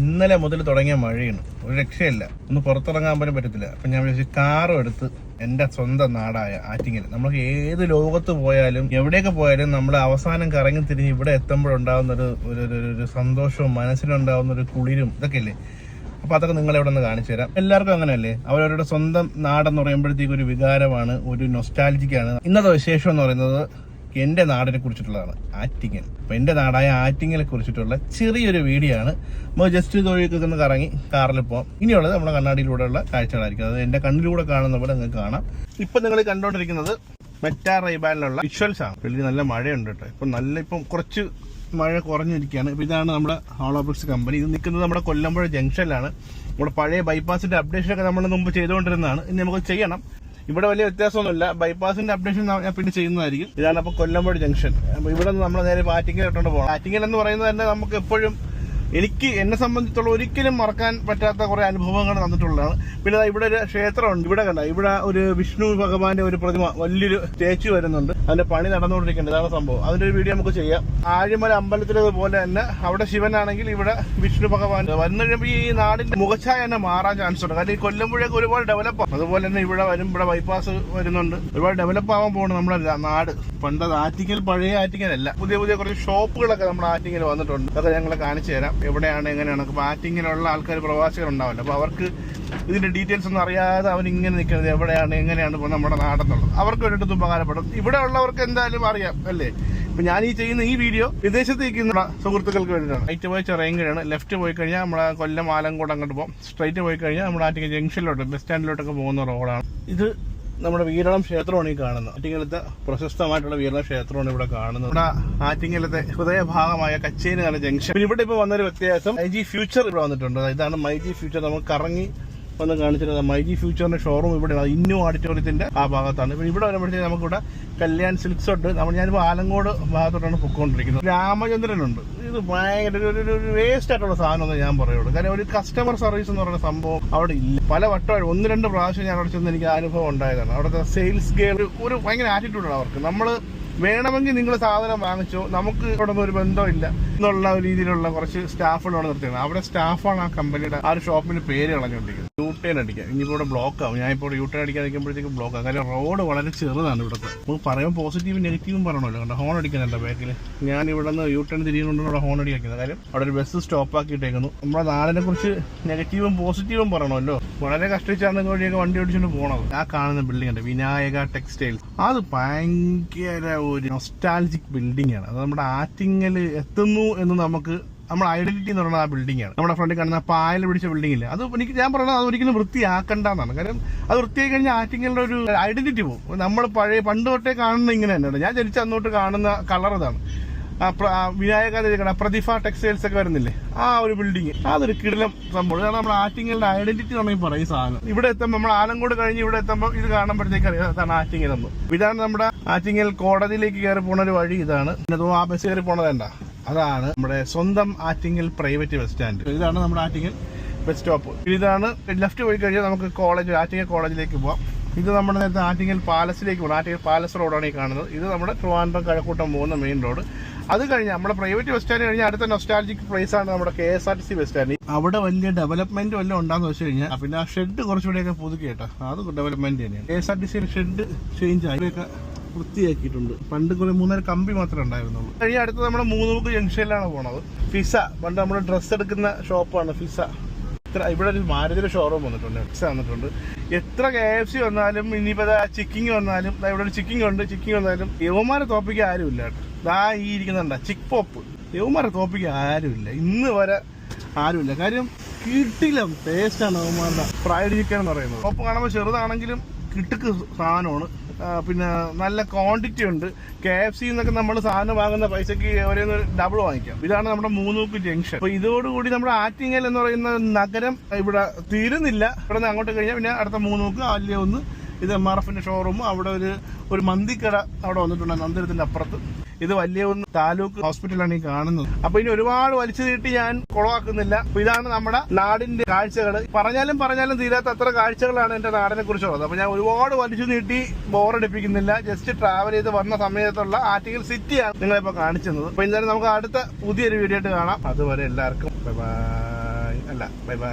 ഇന്നലെ മുതൽ തുടങ്ങിയ മഴയാണ്. ഒരു രക്ഷയില്ല. ഒന്ന് പുറത്തിറങ്ങാൻ പോലും പറ്റത്തില്ല. അപ്പൊ ഞാൻ വിചാരിച്ചു കാറും എടുത്ത് എന്റെ സ്വന്തം നാടായ ആറ്റിങ്ങൽ. നമുക്ക് ഏത് ലോകത്ത് പോയാലും എവിടെയൊക്കെ പോയാലും നമ്മൾ അവസാനം കറങ്ങി തിരിഞ്ഞ് ഇവിടെ എത്തുമ്പോഴുണ്ടാകുന്ന ഒരു ഒരു സന്തോഷവും മനസ്സിലുണ്ടാകുന്ന ഒരു കുളിരും ഇതൊക്കെ ഇല്ലേ? അപ്പൊ അതൊക്കെ നിങ്ങൾ ഇവിടെ നിന്ന് കാണിച്ചു തരാം. എല്ലാവർക്കും അങ്ങനെയല്ലേ? അവരവരുടെ സ്വന്തം നാടെന്ന് പറയുമ്പോഴത്തേക്ക് ഒരു വികാരമാണ് ഒരു നൊസ്റ്റാലജിക്കാണ് ഇന്നത്തെ വിശേഷം എന്ന് പറയുന്നത് എന്റെ നാടിനെ കുറിച്ചിട്ടുള്ളതാണ് ആറ്റിങ്ങൽ. അപ്പൊ എന്റെ നാടായ ആറ്റിങ്ങലെ കുറിച്ചിട്ടുള്ള ചെറിയൊരു വീഡിയോ ആണ്. നമ്മൾ ജസ്റ്റ് തൊഴിലൊക്കെ ഒന്ന് കറങ്ങി കാറിൽ പോകാം ഇനിയുള്ളത് നമ്മുടെ കണ്ണാടിയിലൂടെയുള്ള കാഴ്ചകളായിരിക്കും. അത് എന്റെ കണ്ണിലൂടെ കാണുന്ന പോലെ നിങ്ങൾക്ക് കാണാം. ഇപ്പൊ നിങ്ങൾ കണ്ടുകൊണ്ടിരിക്കുന്നത് മെറ്റാ റൈബാനിലുള്ള വിഷ്വൽസ് ആണ് വെള്ളി നല്ല മഴയുണ്ട് കേട്ടോ. ഇപ്പൊ നല്ല ഇപ്പം കുറച്ച് മഴ കുറഞ്ഞിരിക്കുകയാണ്. ഇപ്പൊ ഇതാണ് നമ്മുടെ ഹോളോബ്രിക്സ് കമ്പനി. ഇത് നിൽക്കുന്നത് നമ്മുടെ കൊല്ലമ്പുഴ ജംഗ്ഷനിലാണ്. നമ്മുടെ പഴയ ബൈപ്പാസിന്റെ അപ്ഡേഷനൊക്കെ നമ്മൾ മുമ്പ് ചെയ്തുകൊണ്ടിരുന്നതാണ്. ഇനി നമുക്ക് ചെയ്യണം. ഇവിടെ വലിയ വ്യത്യാസമൊന്നുമില്ല. ബൈപ്പാസിന്റെ അപ്ഡേഷൻ ഞാൻ പിന്നെ ചെയ്യുന്നതായിരിക്കും. ഇതാണ് അപ്പൊ കൊല്ലമ്പുഴ ജംഗ്ഷൻ ഇവിടെ നിന്ന് നമ്മൾ നേരെ ആറ്റിങ്ങൽ ഇട്ടുകൊണ്ട് പോകണം ആറ്റിങ്ങൽ എന്ന് പറയുന്നത് തന്നെ നമുക്ക് എപ്പോഴും എനിക്ക് എന്നെ സംബന്ധിച്ചുള്ള ഒരിക്കലും മറക്കാൻ പറ്റാത്ത കുറെ അനുഭവങ്ങൾ തന്നിട്ടുള്ളതാണ്. പിന്നെ ഇവിടെ ഒരു ക്ഷേത്രമുണ്ട്. ഇവിടെ കണ്ട? ഇവിടെ ഒരു വിഷ്ണു ഭഗവാന്റെ ഒരു പ്രതിമ വലിയൊരു സ്റ്റേച്ചു വരുന്നുണ്ട്. അതിന്റെ പണി നടന്നുകൊണ്ടിരിക്കുന്നുണ്ട്. ഇതാണ് സംഭവം. അതിന്റെ ഒരു വീഡിയോ നമുക്ക് ചെയ്യാം. ആഴിമല അമ്പലത്തിലേതുപോലെ തന്നെ അവിടെ ശിവനാണെങ്കിൽ ഇവിടെ വിഷ്ണു ഭഗവാൻ വന്നു കഴിയുമ്പോൾ ഈ നാടിന്റെ മുഖച്ഛായ തന്നെ മാറാൻ ചാൻസ് ഉണ്ട്. കാരണം ഈ കൊല്ലമ്പുഴയൊക്കെ ഒരുപാട് ഡെവലപ്പ് അതുപോലെ തന്നെ ഇവിടെ വരും ഇവിടെ ബൈപ്പാസ് വരുന്നുണ്ട്. ഒരുപാട് ഡെവലപ്പ് ആവാൻ പോകുന്നു നമ്മുടെ നാട്. പണ്ട് ആറ്റിങ്ങൽ പഴയ ആറ്റിങ്ങലല്ല. പുതിയ പുതിയ കുറച്ച് ഷോപ്പുകളൊക്കെ നമ്മുടെ ആറ്റിങ്ങൽ വന്നിട്ടുണ്ട്. അതൊക്കെ ഞങ്ങൾ കാണിച്ചു തരാം. എവിടെയാണ് എങ്ങനെയാണ്. ബാറ്റിങ്ങിനുള്ള ആൾക്കാർ പ്രവാസികൾ ഉണ്ടാവുമല്ലോ അപ്പോൾ അവർക്ക് ഇതിന്റെ ഡീറ്റെയിൽസ് ഒന്നും അറിയാതെ അവൻ ഇങ്ങനെ നിൽക്കുന്നത് എവിടെയാണ് എങ്ങനെയാണ് ഇപ്പോൾ നമ്മുടെ നാടെന്നുള്ളത്. അവർക്ക് വേണ്ടിയിട്ട് ഉപകാരപ്പെടും. ഇവിടെ ഉള്ളവർക്ക് എന്തായാലും അറിയാം അല്ലേ? ഇപ്പം ഞാൻ ഈ ചെയ്യുന്ന ഈ വീഡിയോ വിദേശത്ത് നിൽക്കുന്ന സുഹൃത്തുക്കൾക്ക് വേണ്ടിയിട്ടാണ്. റൈറ്റ് പോയി ചെറിയങ്കിലാണ് ലെഫ്റ്റ് പോയി കഴിഞ്ഞാൽ നമ്മളെ കൊല്ലം ആലങ്കോട് അങ്ങോട്ട് പോകും. സ്ട്രൈറ്റ് പോയി കഴിഞ്ഞാൽ നമ്മുടെ ആറ്റിങ്ങൽ ജംഗ്ഷനിലോട്ട് ബസ് സ്റ്റാൻഡിലോട്ടൊക്കെ പോകുന്ന റോഡാണ് ഇത് നമ്മുടെ വീരളം ക്ഷേത്രമാണ് ഈ കാണുന്നത്. ആറ്റിങ്ങലത്തെ പ്രശസ്തമായിട്ടുള്ള വീരളം ക്ഷേത്രമാണ് ഇവിടെ കാണുന്നത്. ഇവിടെ ആറ്റിങ്ങലത്തെ ഹൃദയഭാഗമായ കച്ചേരിയാണ് ജംഗ്ഷൻ. ഇവിടെ ഇപ്പൊ വന്നൊരു വ്യത്യാസം മൈ ജി ഫ്യൂച്ചർ ഇവിടെ വന്നിട്ടുണ്ട്. ഇതാണ് മൈ ജി ഫ്യൂച്ചർ. നമുക്ക് കറങ്ങി വന്ന് കാണിച്ചിരുന്നത് മൈ ജി ഫ്യൂച്ചറിന്റെ ഷോറൂം ഇവിടെ ഇന്നു ഓഡിറ്റോറിയത്തിന്റെ ആ ഭാഗത്താണ്. ഇപ്പൊ ഇവിടെ വരുമ്പോഴത്തേക്ക് നമുക്കിവിടെ കല്യാൺ സിൽക്സ് ഉണ്ട്. നമ്മൾ ഞാനിപ്പോ ആലങ്കോട് ഭാഗത്തോട്ടാണ് പൊക്കോണ്ടിരിക്കുന്നത്. രാമചന്ദ്രനുണ്ട്. ഇത് ഭയങ്കര ഒരു- വേസ്റ്റ് ആയിട്ടുള്ള സാധനം ഞാൻ പറയുള്ളൂ. കാരണം ഒരു കസ്റ്റമർ സർവീസ് എന്ന് പറയുന്ന സംഭവം അവിടെ ഇല്ല. പല വട്ടം ഒന്ന് രണ്ട് പ്രാവശ്യം ഞാൻ അവിടെ ചെന്ന് എനിക്ക് അനുഭവം ഉണ്ടായതാണ്. അവിടുത്തെ സെയിൽസ് ഗെയർ ഒരു ഭയങ്കര ആറ്റിറ്റ്യൂഡാണ് അവർക്ക് നമ്മൾ വേണമെങ്കിൽ നിങ്ങൾ സാധനം വാങ്ങിച്ചോ. നമുക്ക് ഇവിടെ ഒരു ബന്ധമില്ല എന്നുള്ള രീതിയിലുള്ള കുറച്ച് സ്റ്റാഫുകളാണ് നിർത്തിയത് അവിടെ സ്റ്റാഫാണ് ആ കമ്പനിയുടെ ആ ഒരു ഷോപ്പിന്റെ പേര് കളഞ്ഞുകൊണ്ടിരിക്കുന്നത്. ടേൺ അടിക്കാം ഇനിയിപ്പോൾ ഇവിടെ ബ്ലോക്ക് ആവും. ഞാൻ ഇപ്പോൾ ടേൺ അടിക്കാൻ നിൽക്കുമ്പോഴത്തേക്ക് ബ്ലോക്ക് ആവും. കാരണം റോഡ് വളരെ ചെറുതാണ് ഇവിടുത്തെ. നമുക്ക് പറയാൻ പോസിറ്റീവും നെഗറ്റീവും പറയണമല്ലോ. കണ്ടോ? ഹോൺ അടിക്കുന്നുണ്ട് ബാക്കിൽ ഞാൻ ഇവിടെ നിന്ന് യൂട്ടേൺ ടേൺ തിരിയുന്നുണ്ട് ഇവിടെ ഹോൺ അടിക്കുന്നത് കാര്യം അവിടെ ഒരു ബസ് സ്റ്റോപ്പ് ആക്കിയിട്ടേക്കുന്നു. നമ്മുടെ നാടിനെ കുറിച്ച് നെഗറ്റീവും പോസിറ്റീവും പറയണമല്ലോ. വളരെ കഷ്ടിച്ചാണ് വഴിയൊക്കെ വണ്ടി ഓടിച്ചുകൊണ്ട് പോകണത് ആ കാണുന്ന ബിൽഡിംഗ് ഉണ്ട് വിനായക ടെക്സ്റ്റൈൽസ് അത് ഭയങ്കര ഒരു നൊസ്റ്റാലജിക് ബിൽഡിംഗ് ആണ്. അത് നമ്മുടെ ആറ്റിങ്ങൽ എത്തുന്നു എന്ന് നമുക്ക് നമ്മുടെ ഐഡന്റിറ്റി എന്ന് പറയുന്നത് ആ ബിൽഡിംഗ് ആണ്. നമ്മുടെ ഫ്രണ്ടിൽ കാണുന്ന പായൽ പിടിച്ച ബിൽഡിംഗ് ഇല്ല? അത് എനിക്ക് ഞാൻ പറയുന്നത് അത് ഒരിക്കലും വൃത്തിയാക്കണ്ടെന്നാണ്. കാരണം അത് വൃത്തിയായി കഴിഞ്ഞാൽ ആറ്റിങ്ങളുടെ ഒരു ഐഡന്റിറ്റി പോകും നമ്മൾ പഴയ പണ്ട് തൊട്ടേ കാണുന്ന ഇങ്ങനെ തന്നെയാണ്. ഞാൻ ജനിച്ച അന്നോട്ട് കാണുന്ന കളർ പ്ര- വിനായക പ്രതിഭ ടെക്സ്റ്റൈൽസ് ഒക്കെ വരുന്നില്ലേ? ആ ഒരു ബിൽഡിംഗ് അതൊരു കിടിലം സംഭവം. ഇതാണ് നമ്മുടെ ആറ്റിങ്ങലിന്റെ ഐഡന്റിറ്റി എന്ന് പറയും സാധനം. ഇവിടെ എത്തുമ്പോൾ നമ്മൾ ആലങ്കോട് കഴിഞ്ഞ് ഇവിടെ എത്തുമ്പോൾ ഇത് കാണുമ്പോഴത്തേക്ക് അറിയാം അതാണ് ആറ്റിങ്ങൽ എന്ന് ഇതാണ് നമ്മുടെ ആറ്റിങ്ങൽ കോടതിയിലേക്ക് കയറി പോണ ഒരു വഴി ഇതാണ്. ആ ബസ് കയറി പോണതല്ല അതാണ് നമ്മുടെ സ്വന്തം ആറ്റിങ്ങൽ പ്രൈവറ്റ് ബസ് സ്റ്റാൻഡ്. ഇതാണ് നമ്മുടെ ആറ്റിങ്ങൽ ബസ് സ്റ്റോപ്പ്. ഇതാണ് ലെഫ്റ്റ് പോയി കഴിഞ്ഞാൽ നമുക്ക് കോളേജ് ആറ്റിങ്ങൽ കോളേജിലേക്ക് പോവാം. ഇത് നമ്മുടെ നേരത്തെ ആറ്റിങ്ങൽ പാലസിലേക്ക് പോകണം ആറ്റിങ്ങൽ പാലസ് റോഡാണ് ഈ കാണുന്നത്. ഇത് നമ്മുടെ ട്രിവാൻഡ്രം കഴക്കൂട്ടം പോകുന്ന മെയിൻ റോഡ്. അത് കഴിഞ്ഞ് നമ്മുടെ പ്രൈവറ്റ് ബസ് സ്റ്റാൻഡ് കഴിഞ്ഞാൽ അടുത്ത നൊസ്റ്റാലജിക് പ്ലേസ് ആണ് നമ്മുടെ K S R T C bus stand. അവിടെ വലിയ ഡെവലപ്മെന്റ് വല്ലതും ഉണ്ടാന്ന് വെച്ച് കഴിഞ്ഞാൽ പിന്നെ ആ ഷെഡ് കുറച്ചുകൂടെയൊക്കെ പുതുക്കി കേട്ടോ അത് ഡെവലപ്മെന്റ് തന്നെയാണ്. കെ എസ് ആർ ടി സിയുടെ ഷെഡ് ചേഞ്ച് ആയി. വൃത്തിയാക്കിയിട്ടുണ്ട്. പണ്ട് കുറെ മൂന്നര കമ്പി മാത്രമേ ഉണ്ടായിരുന്നുള്ളൂ. കഴിഞ്ഞ അടുത്ത് നമ്മുടെ മൂന്നുമുക്ക് ജംഗ്ഷനിലാണ് പോണത്. ഫിസ പണ്ട് നമ്മുടെ ഡ്രസ്സ് എടുക്കുന്ന ഷോപ്പാണ് ഫിസ. ഇത്ര ഇവിടെ ഒരു മാരുതിയുടെ ഷോറൂം വന്നിട്ടുണ്ട്. ഫിസ വന്നിട്ടുണ്ട്. എത്ര കെ എഫ് സി വന്നാലും ഇനിയിപ്പോ ചിക്കിങ് വന്നാലും ഇവിടെ ഒരു ചിക്കിങ് ഉണ്ട് ചിക്കിങ് വന്നാലും യവന്മാരെ തോപ്പിക്കാൻ ആരും കേട്ടോ. ദാ ഈ ഇരിക്കുന്നുണ്ട ചിക്ക് പോപ്പ് യവന്മാരെ തോപ്പിക്കാൻ ആരുമില്ല. ഇന്ന് വരെ ആരുമില്ല. കാര്യം കിട്ടിലും ടേസ്റ്റാണ് യവന്മാരുടെ. ഫ്രൈഡ് ചിക്കൻ എന്ന് പറയുന്നത്. പോപ്പ് കാണുമ്പോൾ ചെറുതാണെങ്കിലും കിട്ടുക്ക് സാധനമാണ്. പിന്നെ നല്ല ക്വാണ്ടിറ്റി ഉണ്ട്. കെ എഫ് സി എന്നൊക്കെ നമ്മൾ സാധനം വാങ്ങുന്ന പൈസക്ക് ഒരേ ഡബിൾ വാങ്ങിക്കാം. ഇതാണ് നമ്മുടെ മൂന്നൂക്ക് ജംഗ്ഷൻ അപ്പൊ ഇതോടുകൂടി നമ്മുടെ ആറ്റിങ്ങൽ എന്ന് പറയുന്ന നഗരം ഇവിടെ തീരുന്നില്ല. ഇവിടെ നിന്ന് അങ്ങോട്ട് കഴിഞ്ഞാൽ പിന്നെ അടുത്ത മൂന്നൂക്ക് വലിയ ഒന്ന് ഇത് എം ആർ എഫിന്റെ ഷോറൂം അവിടെ ഒരു ഒരു മന്തിക്കട അവിടെ വന്നിട്ടുണ്ട് മന്ദിരത്തിന്റെ അപ്പുറത്ത്. ഇത് വലിയ ഒന്ന് താലൂക്ക് ഹോസ്പിറ്റലാണ് ഈ കാണുന്നത്. അപ്പൊ ഇനി ഒരുപാട് വലിച്ചു നീട്ടി ഞാൻ കുളവാക്കുന്നില്ല അപ്പൊ ഇതാണ് നമ്മുടെ നാടിന്റെ കാഴ്ചകൾ പറഞ്ഞാലും പറഞ്ഞാലും തീരാത്ത അത്ര കാഴ്ചകളാണ് എന്റെ നാടിനെ കുറിച്ചുള്ളത് അപ്പൊ ഞാൻ ഒരുപാട് വലിച്ചു നീട്ടി ബോറടിപ്പിക്കുന്നില്ല. ജസ്റ്റ് ട്രാവൽ ചെയ്ത് വന്ന സമയത്തുള്ള ആർട്ടിക്കൽ സിറ്റിയാണ് നിങ്ങളിപ്പോ കാണിച്ചത് അപ്പൊ എന്തായാലും നമുക്ക് അടുത്ത പുതിയൊരു വീഡിയോ ആയിട്ട് കാണാം. അതുവരെ എല്ലാവർക്കും ബൈ അല്ല ബൈ ബൈ